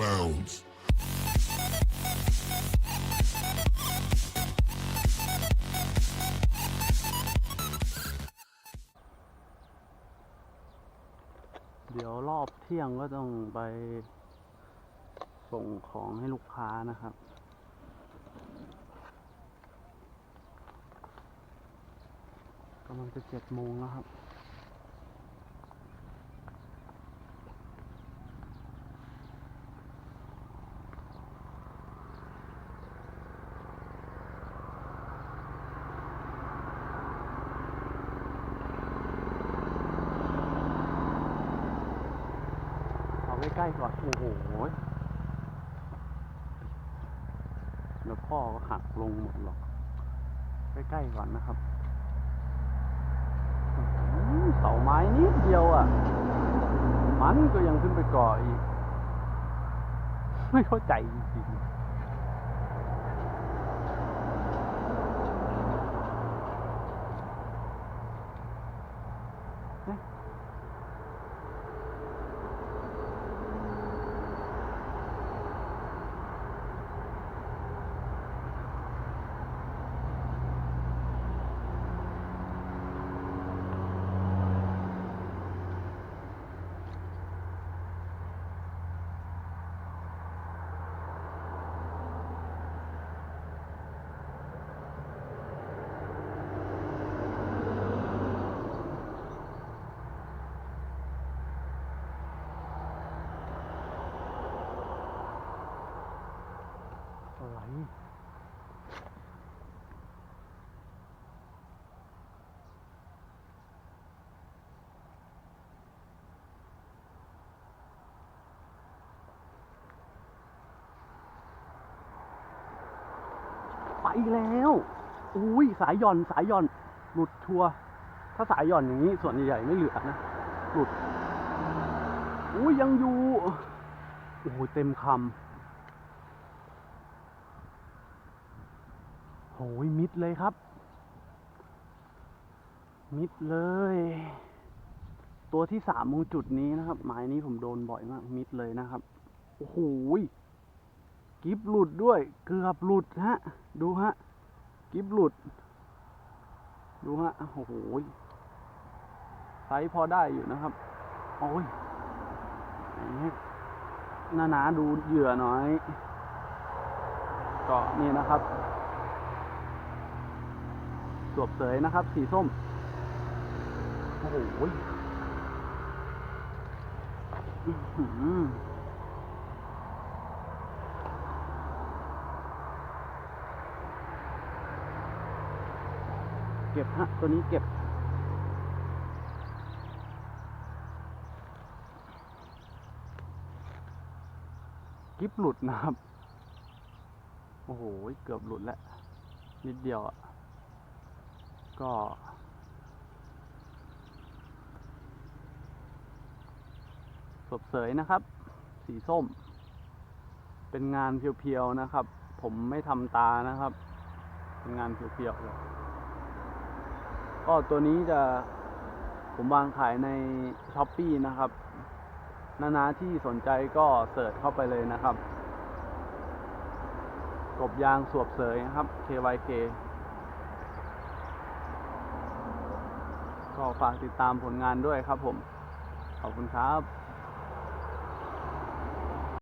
bounds. เดี๋ยวรอบเที่ยงก็ต้องไปส่งของให้ลูกค้านะครับ กำลังจะเจ็ดโมงแล้วครับ ใกล้ๆก่อน โอ้โหแล้วพ่อก็หักลงหมดหรอก ใกล้ๆก่อนนะครับเสาไม้นิดเดียวอะ มันก็ยังขึ้นไปก่ออีก ไม่เข้าใจจริงๆ อะไร ไปแล้วอุ้ยสายหย่อนสายหย่อน หลุดชัวร์ถ้าสายหย่อนอย่างนี้ส่วนใหญ่ๆไม่เหลือนะ หลุดอุ้ยยังอยู่โอ้โหเต็มคำโหยมิดเลยครับ มิดเลย ตัวที่สามของจุดนี้นะครับ หมายนี้ผมโดนบ่อยมาก มิดเลยนะครับ โอ้โหย กิฟหลุดด้วยเกือบหลุดฮะ ดูฮะ กิฟหลุด ดูฮะ โอ้โหไซส์พอได้อยู่นะครับ โอ้ยหน้าหนาดูเหยื่อหน่อย ก็นี่นะครับสวบเสยนะครับ สีส้ม โอ้โหยอื้อหือเก็บฮะตัวนี้เก็บ กิฟหลุดนะครับ โอ้โห เกือบหลุดแล้ว นิดเดียวอะ ก็ สดเสยนะครับ สีส้ม เป็นงานเพียวๆนะครับ ผมไม่ทำตานะครับ เป็นงานเพียวๆเลย ก็ตัวนี้จะผมวางขายในช้อปปีนะครับ นานาที่สนใจก็เสิร์ชเข้าไปเลยนะครับ กบยางสวบเสยนะครับ KYK ก็ฝากติดตามผลงานด้วยครับผม ขอบคุณครับ